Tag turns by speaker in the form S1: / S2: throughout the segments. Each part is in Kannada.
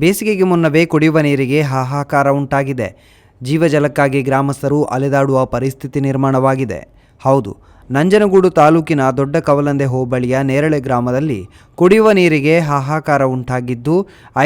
S1: ಬೇಸಿಗೆಗೆ ಮುನ್ನವೇ ಕುಡಿಯುವ ನೀರಿಗೆ ಹಾಹಾಕಾರ ಉಂಟಾಗಿದೆ. ಜೀವಜಲಕ್ಕಾಗಿ ಗ್ರಾಮಸ್ಥರು ಅಲೆದಾಡುವ ಪರಿಸ್ಥಿತಿ ನಿರ್ಮಾಣವಾಗಿದೆ. ಹೌದು, ನಂಜನಗೂಡು ತಾಲೂಕಿನ ದೊಡ್ಡ ಕವಲಂದೆ ಹೋಬಳಿಯ ನೇರಳೆ ಗ್ರಾಮದಲ್ಲಿ ಕುಡಿಯುವ ನೀರಿಗೆ ಹಾಹಾಕಾರ ಉಂಟಾಗಿದ್ದು,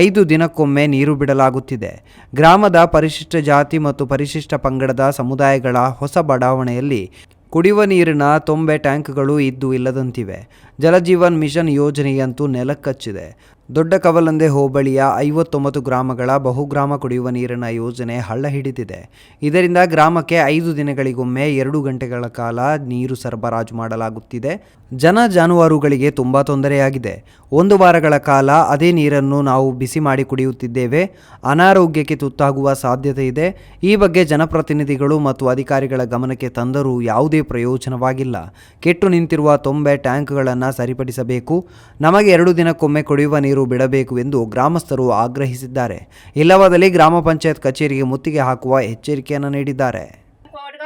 S1: ಐದು ದಿನಕ್ಕೊಮ್ಮೆ ನೀರು ಬಿಡಲಾಗುತ್ತಿದೆ. ಗ್ರಾಮದ ಪರಿಶಿಷ್ಟ ಜಾತಿ ಮತ್ತು ಪರಿಶಿಷ್ಟ ಪಂಗಡದ ಸಮುದಾಯಗಳ ಹೊಸ ಬಡಾವಣೆಯಲ್ಲಿ ಕುಡಿಯುವ ನೀರಿನ ತೊಂಬೆ ಟ್ಯಾಂಕ್ಗಳು ಇದ್ದು ಇಲ್ಲದಂತಿವೆ. ಜಲಜೀವನ್ ಮಿಷನ್ ಯೋಜನೆಯಂತೂ ನೆಲಕ್ಕಚ್ಚಿದೆ ದೊಡ್ಡ ಕವಲಂದೆ ಹೋಬಳಿಯ ಐವತ್ತೊಂಬತ್ತು ಗ್ರಾಮಗಳ ಬಹುಗ್ರಾಮ ಕುಡಿಯುವ ನೀರಿನ ಯೋಜನೆ ಹಳ್ಳ ಹಿಡಿದಿದೆ ಇದರಿಂದ ಗ್ರಾಮಕ್ಕೆ ಐದು ದಿನಗಳಿಗೊಮ್ಮೆ ಎರಡು ಗಂಟೆಗಳ ಕಾಲ ನೀರು ಸರಬರಾಜು ಮಾಡಲಾಗುತ್ತಿದೆ. ಜನ ಜಾನುವಾರುಗಳಿಗೆ ತುಂಬ ತೊಂದರೆಯಾಗಿದೆ. ಒಂದು ವಾರಗಳ ಕಾಲ ಅದೇ ನೀರನ್ನು ನಾವು ಬಿಸಿ ಮಾಡಿ ಕುಡಿಯುತ್ತಿದ್ದೇವೆ. ಅನಾರೋಗ್ಯಕ್ಕೆ ತುತ್ತಾಗುವ ಸಾಧ್ಯತೆ ಇದೆ. ಈ ಬಗ್ಗೆ ಜನಪ್ರತಿನಿಧಿಗಳು ಮತ್ತು ಅಧಿಕಾರಿಗಳ ಗಮನಕ್ಕೆ ತಂದರೂ ಯಾವುದೇ ಪ್ರಯೋಜನವಾಗಿಲ್ಲ. ಕೆಟ್ಟು ನಿಂತಿರುವ ತೊಂಬೆ ಟ್ಯಾಂಕ್ಗಳನ್ನು ಸರಿಪಡಿಸಬೇಕು. ನಮಗೆ ಎರಡು ದಿನಕ್ಕೊಮ್ಮೆ ಕುಡಿಯುವ ಬಿಡಬೇಕು ಎಂದು ಗ್ರಾಮಸ್ಥರು ಆಗ್ರಹಿಸಿದ್ದಾರೆ. ಇಲ್ಲವಾದಲ್ಲಿ ಗ್ರಾಮ ಪಂಚಾಯತ್ ಕಚೇರಿಗೆ ಮುತ್ತಿಗೆ ಹಾಕುವ ಎಚ್ಚರಿಕೆಯನ್ನು ನೀಡಿದ್ದಾರೆ.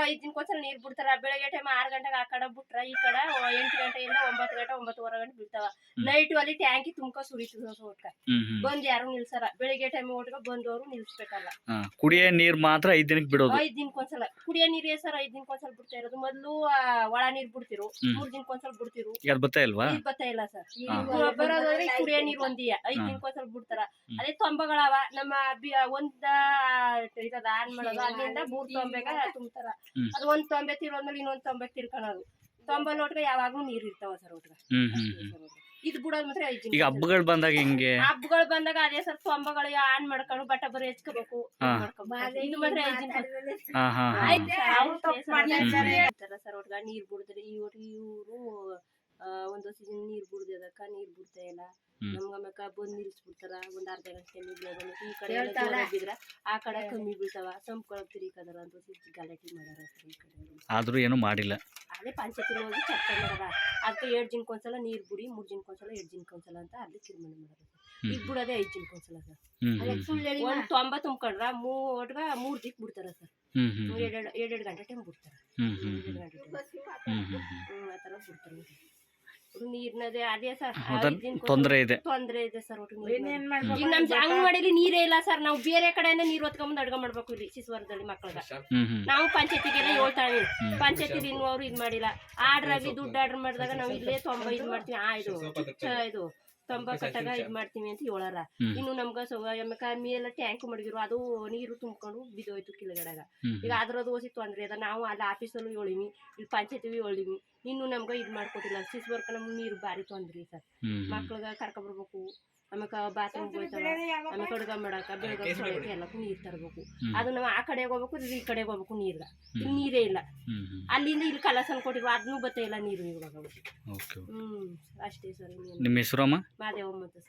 S2: ಐದ್ ದಿನಕ್ಕೊಂದ್ಸಲ ನೀರ್ ಬಿಡ್ತಾರ. ಬೆಳಗ್ಗೆ ಟೈಮ್ ಆರ್ ಗಂಟೆಗೆ ಆ ಕಡೆ ಬಿಟ್ರ ಈ ಕಡೆ ಎಂಟು ಗಂಟೆಯಿಂದ ಒಂಬತ್ತು ಗಂಟೆ ಒಂಬತ್ತುವರೆ ಗಂಟೆ ಬಿಡ್ತಾವ ನೈಟ್ ಅಲ್ಲಿ ಟ್ಯಾಂಕಿ ತುಂಬಕ ಸುರಿತದ ಒಟ್ಕ ಬಂದ್ ಯಾರು ನಿಲ್ಸಲ್ಲ. ಬೆಳಿಗ್ಗೆ ಟೈಮ್ ಒಟ್ಕ ಬಂದವರು ನಿಲ್ಸ್ಬೇಕಲ್ಲ.
S3: ಕುಡಿಯೋ ನೀರ್ ಮಾತ್ರ ಐದ್ ದಿನಕ್ಕೆ ಬಿಡೋದು.
S2: ಐದ್ ದಿನಕ್ಕೊಂದ್ಸಲ ಕುಡಿಯೋ ನೀರೇ ಸರ್ ಐದ್ ದಿನಕ್ಕೊಂದ್ಸಲ ಬಿಡ್ತಾ ಇರೋದು? ಮೊದ್ಲು ಒಳ ನೀರ್ ಬಿಡ್ತಿರು. ಮೂರ್ ದಿನಕ್ಕೊಂದ್ಸಲ ಬಿಡ್ತಿರು.
S3: ಬರ್ತಾ ಇಲ್ವಾ?
S2: ಈಗ ಬರ್ತಾ ಇಲ್ಲ ಸರ್. ಈ ಕುಡಿಯೋ ನೀರ್ ಒಂದಿಯ. ಐದ್. ದಿನಕ್ಕೊಂದ್ಸಲ ಬಿಡ್ತಾರ. ಅದೇ ತೊಂಬಗಳವ. ನಮ್ಮ ಒಂದ ಇರದ ಆನ್ ಮಾಡೋದು ಅಲ್ಲಿಂದ ಮೂರ್ ತೊಂಬೆಗ ತುಂಬ್ತಾರ. ಅದು ಒಂದ್ ತೊಂಬೆ ತಿರೋದ್ಮೇಲೆ ಇನ್ನೊಂದ್ ತೊಂಬೆ ತಿರ್ಕೊಳೋದು ತೊಂಬೆ ಒಟ್ಗೆ ಯಾವಾಗ್ಲೂ ನೀರ್ ಇರ್ತಾವ ಸರ್ ಒಟ್ಗ.
S3: ಹ್ಮ್ ಹ್ಮ್ ಹ್ಮ್.
S2: ಇದು ಬಿಡೋದ್ ಮಾತ್ರ ಐದು ದಿನ
S3: ಈಗ ಹಬ್ಬಗಳು ಬಂದಾಗ ಹಿಂಗೆ?
S2: ಹಬ್ಬಗಳು ಬಂದಾಗ ಅದೇ ಸರ್ ತೊಂಬಗಳು ಆನ್ ಮಾಡ್ಕೊಂಡು ಬಟ್ಟೆ ಬರೀ ಹೆಚ್ಕೋಬೇಕು.
S3: ಹಾ.
S2: ಇದು ಮಾತ್ರ ಐದ್ ದಿನ
S3: ಹಾ ಹಾ ಹಾ.
S2: ಆಯ್ತು ಸರ್, ಅವ್ರು
S4: ತಪ್ಪು
S2: ಸರ್.
S4: ಮಾಡ್ತಾರೆ.
S2: ಹೇಳ್ತಾರೆ ಸರ್ ಒಟ್ಗ. ನೀರ್ ಬಿಡಿದ್ರೆ ಇವ್ರು ಇವರು ಒಂದ್ ನೀರು ನೀರ್ ಅದಕ್ಕ ನೀರ್ ಬಿಡ್ತಾ ಇಲ್ಲ. ನಮ್ಗ ಆಮ್ಯಾಕ ಬಂದ್ ನಿಲ್ಸ್ಬಿಡ್ತಾರ ಒಂದ್ ಅರ್ಧ ಗಂಟೆ ಈ ಕಡೆ ಎಲ್ಲ
S4: ಹೇಳ್ತಾರ.
S2: ಬಿದ್ರ ಆ ಕಡೆ ಕಮ್ಮಿ ಬೀಳ್ತಾವ. ಸಂಪ್ಕೊಳಕ್ ತಿರಿಕದಾರ ಅಂತ ಗಲಾಟೆ ಮಾಡ್ಯಾರ ಸರ್ ಈ ಕಡೆ
S3: ಆದ್ರೂ ಏನು ಮಾಡಿಲ್ಲ.
S2: ಅದೇ ಪಂಚಾಯತಿ ಹೋಗಿ ಚರ್ಚೆ ಮಾಡ್ಯಾರ ಅದಕ್ಕೆ ಎರಡ್ ದಿನಕ್ಕೊಂದ್ಸಲ ನೀರ್ ಬಿಡಿ ಮೂರ್ ದಿನಕ್ಕೊಂದ್ಸಲ ಎರಡ್ ದಿನಕ್ಕೊಂದ್ಸಲ ಅಂತ ಅಲ್ಲಿ ತೀರ್ಮಾನ ಮಾಡ್ಯಾರ ಈಗ ಬಿಡೋದೇ ಐದ್ ದಿನಕ್ಕೊಂದ್ಸಲ ಸರ್
S3: ಹ್ಮ್ ಹ್ಮ್
S2: ಒಂದ್ ತೊಂಬ ತುಂಬ್ಕೊಂಡ್ರ ಮೂವಟ್ಗ ಮೂರ್ ದಿಕ್ ಬಿಡ್ತಾರ ಸರ್.
S3: ಹ್ಮ್ ಎರಡ್
S2: ಎರಡೆರಡು ಎರಡೆರಡು ಗಂಟೆ ಟೈಮ್ ಬಿಡ್ತಾರ.
S3: ಹ್ಮ್ ಹ್ಮ್ ಹ್ಮ್.
S2: ಎರಡೆರಡು ಗಂಟೆ time.
S3: ಹ್ಮ್ ಹ್ಮ್ ಹ್ಮ್.
S2: ಹ್ಮ್, ಆ ಥರ ಬಿಡ್ತಾರೆ ನೀರ್ನದೇ ಅದೇ ಸರ್.
S3: ತೊಂದ್ರೆ ಇದೆ.
S2: ತೊಂದರೆ ಇದೆ ಸರ್ ಒಟ್ಟು ಈಗ ನಮ್ ನೀರೇ ಇಲ್ಲ ಸರ್. ನಾವು ಬೇರೆ ಕಡೆಯಿಂದ ನೀರ್ ಹೊತ್ಕೊಂಡ್ ಅಡ್ಗೆ ಮಾಡ್ಬೇಕು ಇಲ್ಲಿ ಶಿಶುವಾರದಲ್ಲಿ ಮಕ್ಕಳಿಗೆ. ನಾವು ಪಂಚಾಯತಿಗೆಲ್ಲ
S3: ಹೇಳ್ತಾ
S2: ಪಂಚಾಯತಿ ಇನ್ನೂ ಇನ್ನುವರು ಇದ್ ಮಾಡಿಲ್ಲ. ಆರ್ಡರ್ ಆಗಿ ದುಡ್ಡು ಆರ್ಡರ್ ಮಾಡಿದಾಗ ನಾವು ಇಲ್ಲೇ ತೊಂಬ ಇದ್ ಮಾಡ್ತೀವಿ. ಆ ಇದು. ಇದು. ತೊಂಬ ಕಟ್ಟಾಗ ಇದ್ ಮಾಡ್ತೀವಿ ಅಂತ ಹೇಳಾರ. ಇನ್ನು ನಮ್ಗ ಸೊ ಎಮ್ಮಕ ಮೇಲೆ ಟ್ಯಾಂಕ್ ಮಡಗಿರು ಅದು ನೀರು ತುಂಬ್ಕೊಂಡು ಬಿದ್ದೋಯ್ತು ಕೆಳಗಡೆಗ.
S3: ಹ್ಮ್
S2: ಈಗ ಅದ್ರದ್ದು ಓಸಿ ತೊಂದ್ರೆ ಅದ ನಾವು ಅಲ್ಲಿ ಆಫೀಸಲ್ಲೂ ಹೇಳಿವಿ ಇಲ್ಲಿ ಪಂಚಾಯತಿವಿ ಹೇಳಿವಿ. ಇನ್ನು ನಮ್ಗೆ ಇದು ಮಾಡ್ಕೊಟ್ಟಿಲ್ಲ. ಸಿಸ್ ವರ್ಕ್ ನಮ್ಗೆ ನೀರು ಭಾರಿ ತೊಂದ್ರಿ ಸರ್. ಮಕ್ಳಗ ಕರ್ಕೊಬರ್ಬೇಕು ಆಮ್ಯಾಕ ಬಾತ್ರೂಮ್ ಹೋಯ್ತಾವ ಆಮ್ಯಾಕ ಅಡ್ಗೆ ಮಾಡಾಕ ಬೆಳಗ್ಗೆ ಸೊಳಕ್ಕೆ ಎಲ್ಲಕ್ಕೂ ನೀರು ತರಬೇಕು. ಅದು ನಾವು ಆ ಕಡೆಗೆ ಹೋಗ್ಬೇಕು ಇದು ಈ ಕಡೆಗೆ ಹೋಗ್ಬೇಕು ನೀರ್ಗ. ಇಲ್ಲಿ
S3: ಹ್ಮ್.
S2: ನೀರೇ ಇಲ್ಲ. ಅಲ್ಲಿಂದ ಇಲ್ಲಿ ಕಲಸನ್ ಕೊಟ್ಟಿರುವ ಅದನ್ನೂ ಬತ್ತೆ ಇಲ್ಲ ನೀರು ಇವಾಗ. ಹ್ಮ್ ಅಷ್ಟೇ ಸರ್
S3: ನಿಮ್ಮ ಹೆಸರು ಅಮ್ಮ?
S2: ಮಾದೇವಮ್ಮ ಸರ್.